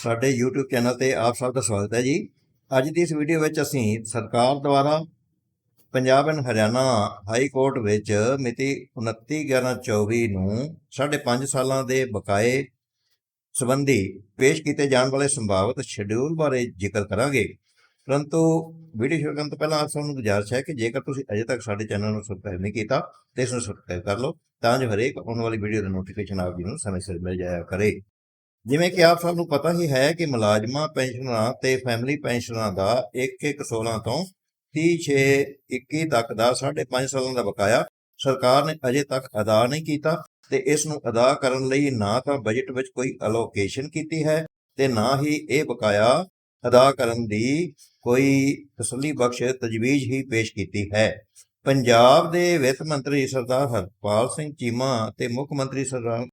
ਸਾਡੇ YouTube channel ਤੇ ਆਪ ਸਭ ਦਾ ਸਵਾਗਤ ਹੈ ਜੀ। ਅੱਜ ਦੀ ਇਸ ਵੀਡੀਓ ਵਿੱਚ ਅਸੀਂ ਸਰਕਾਰ ਦੁਆਰਾ Punjab and Haryana high court ਵਿੱਚ ਮਿਤੀ 29/11/24 ਨੂੰ 5.5 ਸਾਲਾਂ ਦੇ ਬਕਾਏ ਸੰਬੰਧੀ ਪੇਸ਼ ਕੀਤੇ ਜਾਣ ਵਾਲੇ ਸੰਭਾਵਿਤ ਸ਼ਡਿਊਲ ਬਾਰੇ ਜ਼ਿਕਰ ਕਰਾਂਗੇ। ਪਰੰਤੂ ਵੀਡੀਓ ਸ਼ੁਰੂ ਕਰਨ ਤੋਂ ਪਹਿਲਾਂ ਆਪ ਸਭ ਨੂੰ ਗੁਜ਼ਾਰਿਸ਼ ਹੈ ਕਿ ਜੇਕਰ ਤੁਸੀਂ ਅਜੇ ਤੱਕ ਸਾਡੇ ਚੈਨਲ ਨੂੰ ਸਬਸਕ੍ਰਾਈਬ ਨਹੀਂ ਕੀਤਾ, ਤੇ ਇਸ ਨੂੰ ਸਬਸਕ੍ਰਾਈਬ ਕਰ ਲਓ, ਤਾਂ ਜੋ ਹਰੇਕ ਆਉਣ ਵਾਲੀ ਵੀਡੀਓ ਦਾ ਨੋਟੀਫਿਕੇਸ਼ਨ ਆਪ ਜੀ ਨੂੰ ਸਮੇਂ ਸਿਰ ਮਿਲ ਜਾਇਆ ਕਰੇ। ਜਿਵੇਂ ਕਿ ਆਪ ਸਭ ਨੂੰ ਪਤਾ ਹੀ ਹੈ ਕਿ ਮੁਲਾਜ਼ਮਾਂ, ਪੈਨਸ਼ਨਰਾਂ ਤੇ ਫੈਮਿਲੀ ਪੈਨਸ਼ਨਰਾਂ ਦਾ 1-1-16 ਤੋਂ 30-6-21 ਤੱਕ ਦਾ 5.5 ਸਾਲਾਂ ਦਾ ਬਕਾਇਆ ਸਰਕਾਰ ਨੇ ਅਜੇ ਤੱਕ ਅਦਾ ਨਹੀਂ ਕੀਤਾ ਤੇ ਇਸ ਨੂੰ ਅਦਾ ਕਰਨ ਲਈ ਨਾ ਤਾਂ ਬਜਟ ਵਿੱਚ ਕੋਈ ਅਲੋਕੇਸ਼ਨ ਕੀਤੀ ਹੈ ਤੇ ਨਾ ਹੀ ਇਹ ਬਕਾਇਆ ਅਦਾ ਕਰਨ ਦੀ ਕੋਈ ਤਸੱਲੀ ਬਖਸ਼, ਤਜਵੀਜ਼ ਹੀ ਪੇਸ਼ ਕੀਤੀ ਹੈ। ਪੰਜਾਬ ਦੇ ਵਿੱਤ ਮੰਤਰੀ ਸਰਦਾਰ ਹਰਪਾਲ ਸਿੰਘ ਚੀਮਾ ਤੇ ਮੁੱਖ ਮੰਤਰੀ ਸਰਦਾਰ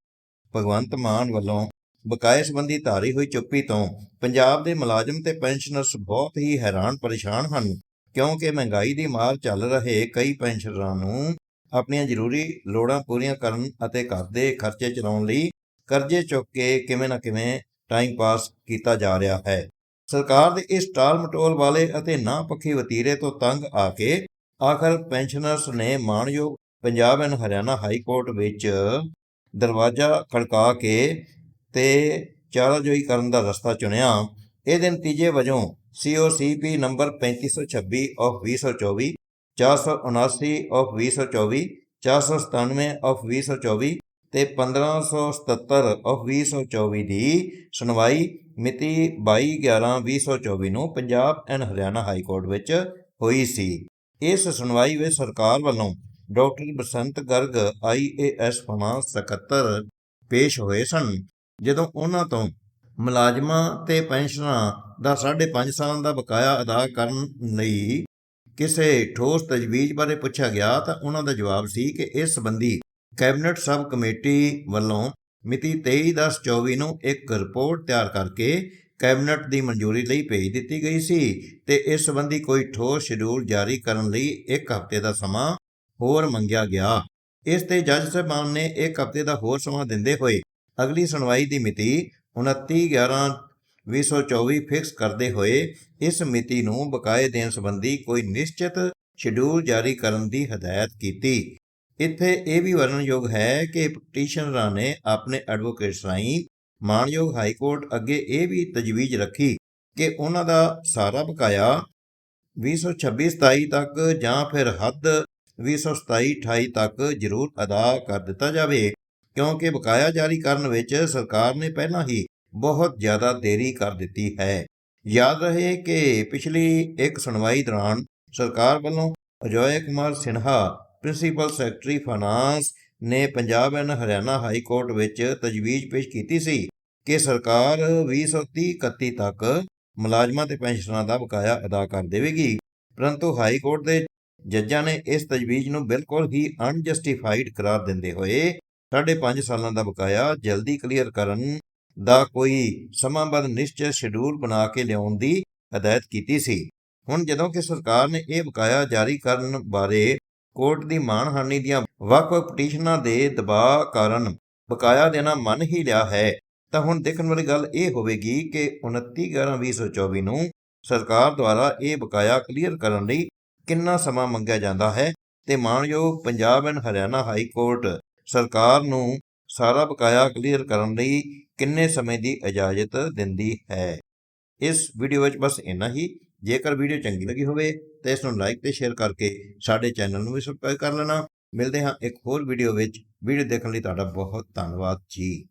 ਭਗਵੰਤ ਮਾਨ ਵੱਲੋਂ ਬਕਾਏ ਸੰਬੰਧੀ ਧਾਰੀ ਹੋਈ ਚੁੱਪੀ ਤੋਂ ਪੰਜਾਬ ਦੇ ਮੁਲਾਜ਼ਮ ਤੇ ਪੈਨਸ਼ਨਰਸ ਬਹੁਤ ਹੀ ਹੈਰਾਨ ਪਰੇਸ਼ਾਨ ਹਨ, ਕਿਉਂਕਿ ਮਹਿੰਗਾਈ ਦੀ ਮਾਰ ਚੱਲ ਰਹੇ ਕਈ ਪੈਨਸ਼ਨਰਾਂ ਨੂੰ ਆਪਣੀਆਂ ਜ਼ਰੂਰੀ ਲੋੜਾਂ ਪੂਰੀਆਂ ਕਰਨ ਅਤੇ ਘਰ ਦੇ ਖਰਚੇ ਚਲਾਉਣ ਲਈ ਕਰਜ਼ੇ ਚੁੱਕ ਕੇ ਕਿਵੇਂ ਨਾ ਕਿਵੇਂ ਟਾਈਮ ਪਾਸ ਕੀਤਾ ਜਾ ਰਿਹਾ ਹੈ। ਸਰਕਾਰ ਦੇ ਇਸ ਟਾਲ ਮਟੋਲ ਵਾਲੇ ਅਤੇ ਨਾ ਪੱਖੀ ਵਤੀਰੇ ਤੋਂ ਤੰਗ ਆ ਕੇ ਆਖਰ ਪੈਨਸ਼ਨਰਸ ਨੇ ਮਾਣਯੋਗ Punjab and Haryana high court ਵਿੱਚ ਦਰਵਾਜ਼ਾ ਖੜਕਾ ਕੇ ਤੇ ਚਾਰਾਜੋਈ ਕਰਨ ਦਾ ਰਸਤਾ ਚੁਣਿਆ। ਇਹਦੇ ਨਤੀਜੇ ਵਜੋਂ COCP number 3526 of 2024 479 of 2024 497 of 2024 ਤੇ 1577 ਆਫ 2024 ਦੀ ਸੁਣਵਾਈ ਮਿਤੀ 22/11/2024 ਨੂੰ Punjab and Haryana high court ਵਿੱਚ ਹੋਈ ਸੀ। ਇਸ ਸੁਣਵਾਈ ਵਿੱਚ ਸਰਕਾਰ ਵੱਲੋਂ doctor Basant Garg IAS finance ਸਕੱਤਰ ਪੇਸ਼ ਹੋਏ ਸਨ। ਜਦੋਂ ਉਹਨਾਂ ਤੋਂ ਮੁਲਾਜ਼ਮਾਂ ਤੇ ਪੈਨਸ਼ਨਰਾਂ ਦਾ 5.5 ਸਾਲਾਂ ਦਾ ਬਕਾਇਆ ਅਦਾ ਕਰਨ ਲਈ ਕਿਸੇ ਠੋਸ ਤਜਵੀਜ਼ ਬਾਰੇ ਪੁੱਛਿਆ ਗਿਆ ਤਾਂ ਉਹਨਾਂ ਦਾ ਜਵਾਬ ਸੀ ਕਿ ਇਸ ਸੰਬੰਧੀ ਕੈਬਨਿਟ ਸਬ ਕਮੇਟੀ ਵੱਲੋਂ ਮਿਤੀ 23/10/24 ਨੂੰ ਇੱਕ ਰਿਪੋਰਟ ਤਿਆਰ ਕਰਕੇ ਕੈਬਨਿਟ ਦੀ ਮਨਜ਼ੂਰੀ ਲਈ ਭੇਜ ਦਿੱਤੀ ਗਈ ਸੀ ਤੇ ਇਸ ਸੰਬੰਧੀ ਕੋਈ ਠੋਸ ਸ਼ਡਿਊਲ ਜਾਰੀ ਕਰਨ ਲਈ ਇੱਕ ਹਫ਼ਤੇ ਦਾ ਸਮਾਂ ਹੋਰ ਮੰਗਿਆ ਗਿਆ। ਇਸ ਤੇ ਜੱਜ ਸਾਹਿਬਾਨ ਨੇ ਇੱਕ ਹਫ਼ਤੇ ਦਾ ਹੋਰ ਸਮਾਂ ਦਿੰਦੇ ਹੋਏ ਅਗਲੀ ਸੁਣਵਾਈ ਦੀ ਮਿਤੀ 29/11/2024 ਫਿਕਸ ਕਰਦੇ ਹੋਏ ਇਸ ਮਿਤੀ ਨੂੰ ਬਕਾਏ ਦੇਣ ਸੰਬੰਧੀ ਕੋਈ ਨਿਸ਼ਚਿਤ ਸ਼ਡਿਊਲ ਜਾਰੀ ਕਰਨ ਦੀ ਹਦਾਇਤ ਕੀਤੀ। ਇੱਥੇ ਇਹ ਵੀ ਵਰਣਨਯੋਗ ਹੈ ਕਿ ਪਟੀਸ਼ਨਰਾਂ ਨੇ ਆਪਣੇ ਐਡਵੋਕੇਟਸ ਰਾਹੀਂ ਮਾਣਯੋਗ ਹਾਈ ਕੋਰਟ ਅੱਗੇ ਇਹ ਵੀ ਤਜਵੀਜ਼ ਰੱਖੀ ਕਿ ਉਹਨਾਂ ਦਾ ਸਾਰਾ ਬਕਾਇਆ 2026-27 ਤੱਕ ਜਾਂ ਫਿਰ ਹੱਦ 2027-28 ਤੱਕ ਜ਼ਰੂਰ ਅਦਾ ਕਰ ਦਿੱਤਾ ਜਾਵੇ। ਕਿਉਂਕਿ ਬਕਾਇਆ ਜਾਰੀ ਕਰਨ ਵਿੱਚ ਸਰਕਾਰ ਨੇ ਪਹਿਲਾਂ ਹੀ ਬਹੁਤ ਜ਼ਿਆਦਾ ਦੇਰੀ ਕਰ ਦਿੱਤੀ ਹੈ। ਯਾਦ ਰਹੇ ਕਿ ਪਿਛਲੀ ਇੱਕ ਸੁਣਵਾਈ ਦੌਰਾਨ ਸਰਕਾਰ ਵੱਲੋਂ Ajoy Kumar Sinha, principal secretary finance ਨੇ Punjab and Haryana high court ਵਿੱਚ ਤਜਵੀਜ਼ ਪੇਸ਼ ਕੀਤੀ ਸੀ ਕਿ ਸਰਕਾਰ 2030-31 ਤੱਕ ਮੁਲਾਜ਼ਮਾਂ ਤੇ ਪੈਨਸ਼ਨਰਾਂ ਦਾ ਬਕਾਇਆ ਅਦਾ ਕਰ ਦੇਵੇਗੀ। ਪਰੰਤੂ ਹਾਈ ਕੋਰਟ ਦੇ ਜੱਜਾਂ ਨੇ ਇਸ ਤਜਵੀਜ਼ ਨੂੰ ਬਿਲਕੁਲ ਹੀ ਅਨਜਸਟੀਫਾਈਡ ਕਰਾਰ ਦਿੰਦੇ ਹੋਏ 5.5 ਸਾਲਾਂ ਦਾ ਬਕਾਇਆ ਜਲਦੀ ਕਲੀਅਰ ਕਰਨ ਦਾ ਕੋਈ ਸਮਾਂਬੱਧ ਨਿਸ਼ਚਿਤ ਸ਼ਡਿਊਲ ਬਣਾ ਕੇ ਲਿਆਉਣ ਦੀ ਹਦਾਇਤ ਕੀਤੀ ਸੀ। ਹੁਣ ਜਦੋਂ ਕਿ ਸਰਕਾਰ ਨੇ ਇਹ ਬਕਾਇਆ ਜਾਰੀ ਕਰਨ ਬਾਰੇ ਕੋਰਟ ਦੀ ਮਾਣਹਾਨੀ ਦੀਆਂ ਵੱਖ-ਵੱਖ ਪਟੀਸ਼ਨਾਂ ਦੇ ਦਬਾਅ ਕਾਰਨ ਬਕਾਇਆ ਦੇਣਾ ਮੰਨ ਹੀ ਲਿਆ ਹੈ, ਤਾਂ ਹੁਣ ਦੇਖਣ ਵਾਲੀ ਗੱਲ ਇਹ ਹੋਵੇਗੀ ਕਿ 29/11/2024 ਨੂੰ ਸਰਕਾਰ ਦੁਆਰਾ ਇਹ ਬਕਾਇਆ ਕਲੀਅਰ ਕਰਨ ਲਈ ਕਿੰਨਾ ਸਮਾਂ ਮੰਗਿਆ ਜਾਂਦਾ ਹੈ ਤੇ ਮਾਣਯੋਗ Punjab and Haryana high court ਸਰਕਾਰ ਨੂੰ ਸਾਰਾ ਬਕਾਇਆ ਕਲੀਅਰ ਕਰਨ ਲਈ ਕਿੰਨੇ ਸਮੇਂ ਦੀ ਇਜਾਜ਼ਤ ਦਿੰਦੀ ਹੈ। ਇਸ ਵੀਡੀਓ ਵਿੱਚ ਬਸ ਇੰਨਾ ਹੀ। ਜੇਕਰ ਵੀਡੀਓ ਚੰਗੀ ਲੱਗੀ ਹੋਵੇ ਤਾਂ ਇਸ ਨੂੰ ਲਾਈਕ ਤੇ ਸ਼ੇਅਰ ਕਰਕੇ ਸਾਡੇ ਚੈਨਲ ਨੂੰ ਵੀ ਸਬਸਕ੍ਰਾਈਬ ਕਰ ਲੈਣਾ। ਮਿਲਦੇ ਹਾਂ ਇੱਕ ਹੋਰ ਵੀਡੀਓ ਵਿੱਚ। ਵੀਡੀਓ ਦੇਖਣ ਲਈ ਤੁਹਾਡਾ ਬਹੁਤ ਧੰਨਵਾਦ ਜੀ।